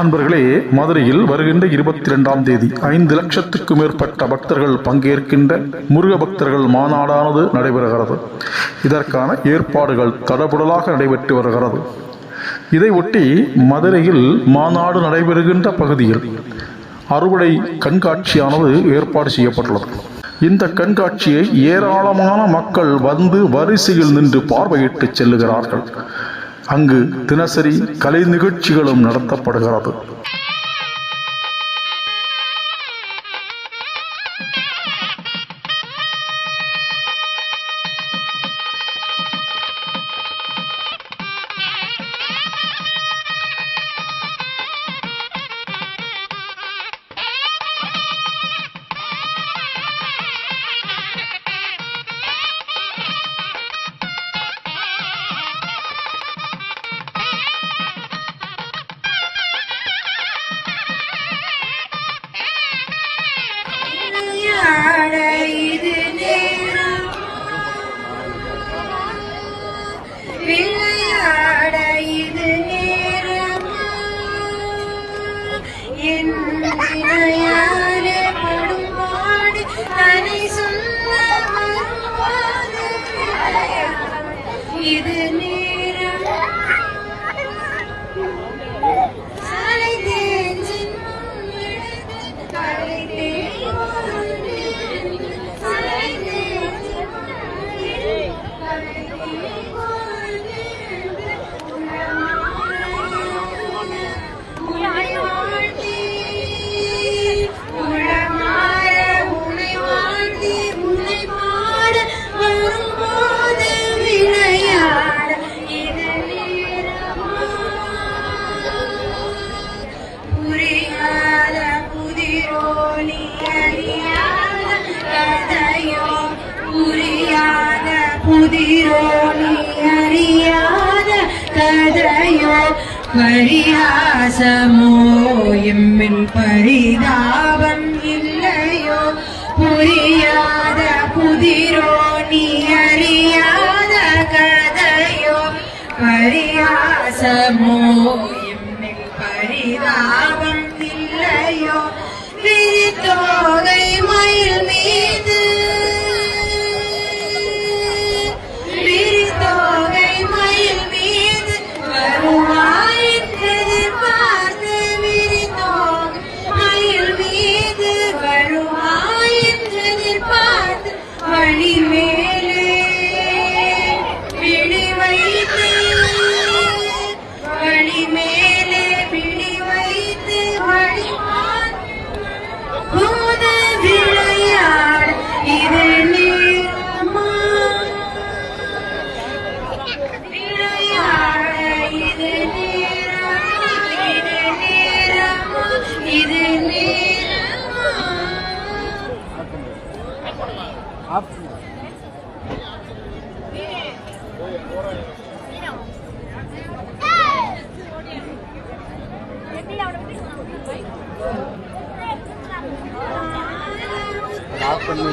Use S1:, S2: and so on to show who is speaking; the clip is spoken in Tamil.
S1: அன்பர்களே மதுரையில் வருகின்ற இருபத்தி இரண்டாம் தேதி ஐந்து லட்சத்துக்கு மேற்பட்ட பக்தர்கள் பங்கேற்கின்ற முருக பக்தர்கள் மாநாடானது நடைபெறுகிறது. இதற்கான ஏற்பாடுகள் தடபுடலாக நடைபெற்று வருகிறது. இதையொட்டி மதுரையில் மாநாடு நடைபெறுகின்ற பகுதியில் அறுவடை கண்காட்சியானது ஏற்பாடு செய்யப்பட்டுள்ளது. இந்த கண்காட்சியை ஏராளமான மக்கள் வந்து வரிசையில் நின்று பார்வையிட்டு செல்லுகிறார்கள். அங்கு தினசரி கலை நிகழ்ச்சிகளும் நடத்தப்படுகிறது.
S2: விளையாட இது நேரம் என் விளையாட படுமாடு தனி சொல்ல வருவாது இது நேரம் പരിഹാസമോ എമ്മിൽ പരിതാപം ഇല്ലയോ? പുരിയാത പുതിരോ നീ അറിയാത കഥയോ? പരിഹാസമോ എമ്മിൽ പരിതാപം ഇല്ലയോ? വിരിത്തോക
S3: ஆஃப் பண்ணி